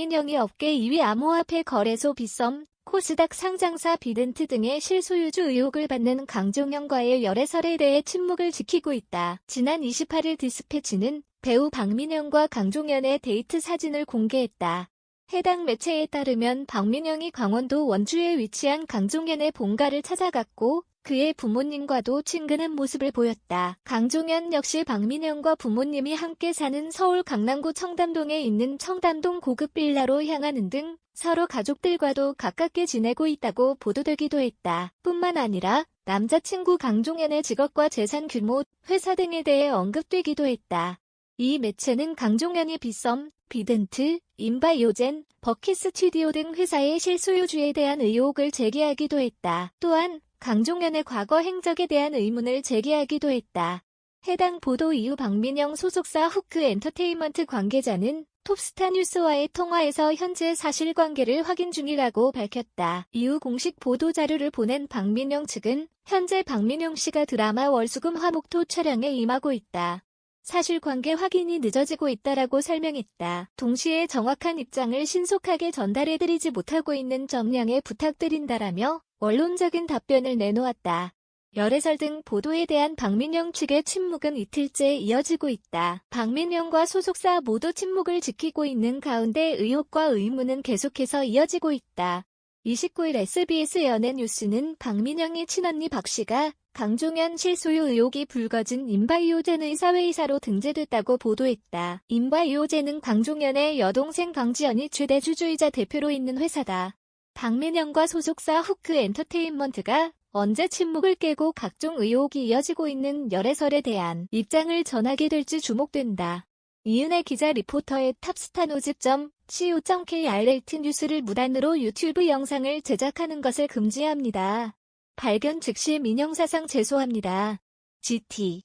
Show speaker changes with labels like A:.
A: 배우 박민영이 업계 2위 암호화폐 거래소 빗썸, 코스닥 상장사 비덴트 등의 실소유주 의혹을 받는 강종현과의 열애설에 대해 침묵을 지키고 있다. 지난 28일 디스패치는 배우 박민영과 강종현의 데이트 사진을 공개했다. 해당 매체에 따르면 박민영이 강원도 원주에 위치한 강종현의 본가를 찾아갔고 그의 부모님과도 친근한 모습을 보였다. 강종현 역시 박민영과 부모님이 함께 사는 서울 강남구 청담동에 있는 청담동 고급 빌라로 향하는 등 서로 가족들과도 가깝게 지내고 있다고 보도되기도 했다. 뿐만 아니라 남자친구 강종현의 직업과 재산 규모, 회사 등에 대해 언급되기도 했다. 이 매체는 강종현이 빗썸, 비덴트, 인바이오젠, 버킷 스튜디오 등 회사의 실소유주에 대한 의혹을 제기하기도 했다. 또한 강종현의 과거 행적에 대한 의문을 제기하기도 했다. 해당 보도 이후 박민영 소속사 후크 엔터테인먼트 관계자는 톱스타 뉴스와의 통화에서 현재 사실관계를 확인 중이라고 밝혔다. 이후 공식 보도 자료를 보낸 박민영 측은 현재 박민영 씨가 드라마 월수금 화목토 촬영에 임하고 있다. 사실관계 확인이 늦어지고 있다라고 설명했다. 동시에 정확한 입장을 신속하게 전달해드리지 못하고 있는 점 양해 부탁드린다라며 원론적인 답변을 내놓았다. 열애설 등 보도에 대한 박민영 측의 침묵은 이틀째 이어지고 있다. 박민영과 소속사 모두 침묵을 지키고 있는 가운데 의혹과 의문은 계속해서 이어지고 있다. 29일 SBS 연예 뉴스는 박민영의 친언니 박씨가 강종현 실소유 의혹이 불거진 인바이오젠의 사회이사로 등재됐다고 보도했다. 인바이오젠은 강종현의 여동생 강지연이 최대 주주이자 대표로 있는 회사다. 박민영과 소속사 후크 엔터테인먼트가 언제 침묵을 깨고 각종 의혹이 이어지고 있는 열애설에 대한 입장을 전하게 될지 주목된다. 이은혜 기자 리포터의 탑스타 노집.co.kr 뉴스를 무단으로 유튜브 영상을 제작하는 것을 금지합니다. 발견 즉시 민형사상 제소합니다. GT